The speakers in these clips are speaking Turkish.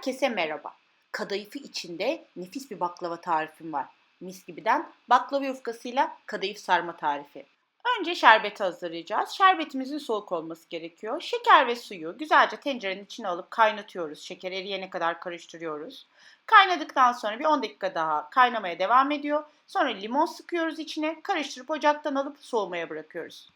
Herkese merhaba. Kadayıfı içinde nefis bir baklava tarifim var. Mis gibiden baklava yufkasıyla kadayıf sarma tarifi. Önce şerbeti hazırlayacağız. Şerbetimizin soğuk olması gerekiyor. Şeker ve suyu güzelce tencerenin içine alıp kaynatıyoruz. Şeker eriyene kadar karıştırıyoruz. Kaynadıktan sonra bir 10 dakika daha kaynamaya devam ediyor. Sonra limon sıkıyoruz içine. Karıştırıp ocaktan alıp soğumaya bırakıyoruz.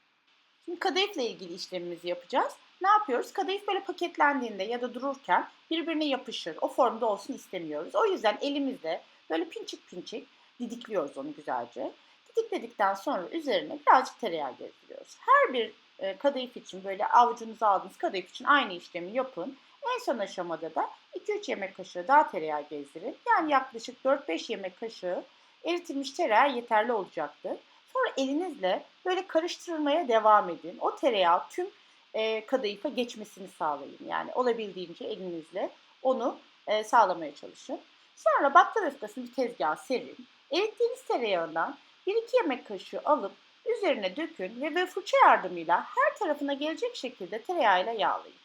Şimdi kadayıfla ilgili işlemimizi yapacağız. Ne yapıyoruz? Kadayıf böyle paketlendiğinde ya da dururken birbirine yapışır. O formda olsun istemiyoruz. O yüzden elimizle böyle pinçik pinçik didikliyoruz onu güzelce. Didikledikten sonra üzerine birazcık tereyağı gezdiriyoruz. Her bir e, kadayıf için böyle avucunuza aldığınız kadayıf için aynı işlemi yapın. En son aşamada da 2-3 yemek kaşığı daha tereyağı gezdirin. Yani yaklaşık 4-5 yemek kaşığı eritilmiş tereyağı yeterli olacaktır. Sonra elinizle böyle karıştırmaya devam edin. O tereyağı tüm e, kadayıfa geçmesini sağlayın. Yani olabildiğince elinizle onu e, sağlamaya çalışın. Sonra baklava yufkasını bir tezgaha serin. Erittiğiniz tereyağından 1-2 yemek kaşığı alıp üzerine dökün ve ve fırça yardımıyla her tarafına gelecek şekilde tereyağıyla yağlayın.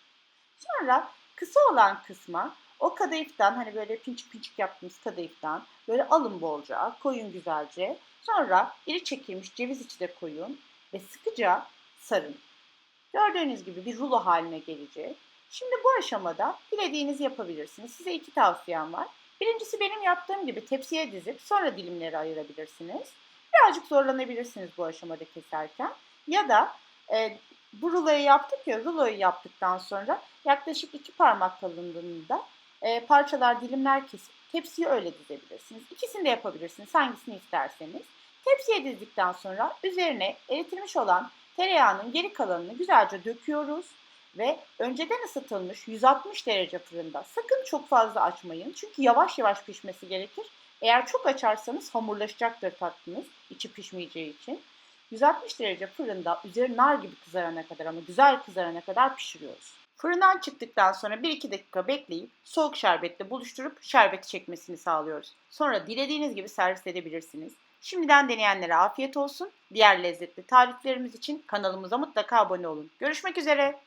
Sonra kısa olan kısma o kadayıftan hani böyle pinçik pinçik yaptığımız kadayıftan böyle alın bolca koyun güzelce. Sonra iri çekilmiş ceviz içi de koyun ve sıkıca sarın. Gördüğünüz gibi bir rulo haline gelecek. Şimdi bu aşamada dilediğinizi yapabilirsiniz. Size iki tavsiyem var. Birincisi benim yaptığım gibi tepsiye dizip sonra dilimleri ayırabilirsiniz. Birazcık zorlanabilirsiniz bu aşamada keserken. Ya da e, bu ruloyu yaptık ya, ruloyu yaptıktan sonra yaklaşık iki parmak kalınlığında e, parçalar, dilimler kesip tepsiye öyle dizebilirsiniz. İkisini de yapabilirsiniz, hangisini isterseniz. Tepsiye dizdikten sonra üzerine eritilmiş olan tereyağının geri kalanını güzelce döküyoruz ve önceden ısıtılmış 160 derece fırında sakın çok fazla açmayın çünkü yavaş yavaş pişmesi gerekir. Eğer çok açarsanız hamurlaşacaktır tatlınız içi pişmeyeceği için. 160 derece fırında üzeri nar gibi kızarana kadar ama güzel kızarana kadar pişiriyoruz. Fırından çıktıktan sonra 1-2 dakika bekleyip soğuk şerbetle buluşturup şerbeti çekmesini sağlıyoruz. Sonra dilediğiniz gibi servis edebilirsiniz. Şimdiden deneyenlere afiyet olsun. Diğer lezzetli tariflerimiz için kanalımıza mutlaka abone olun. Görüşmek üzere.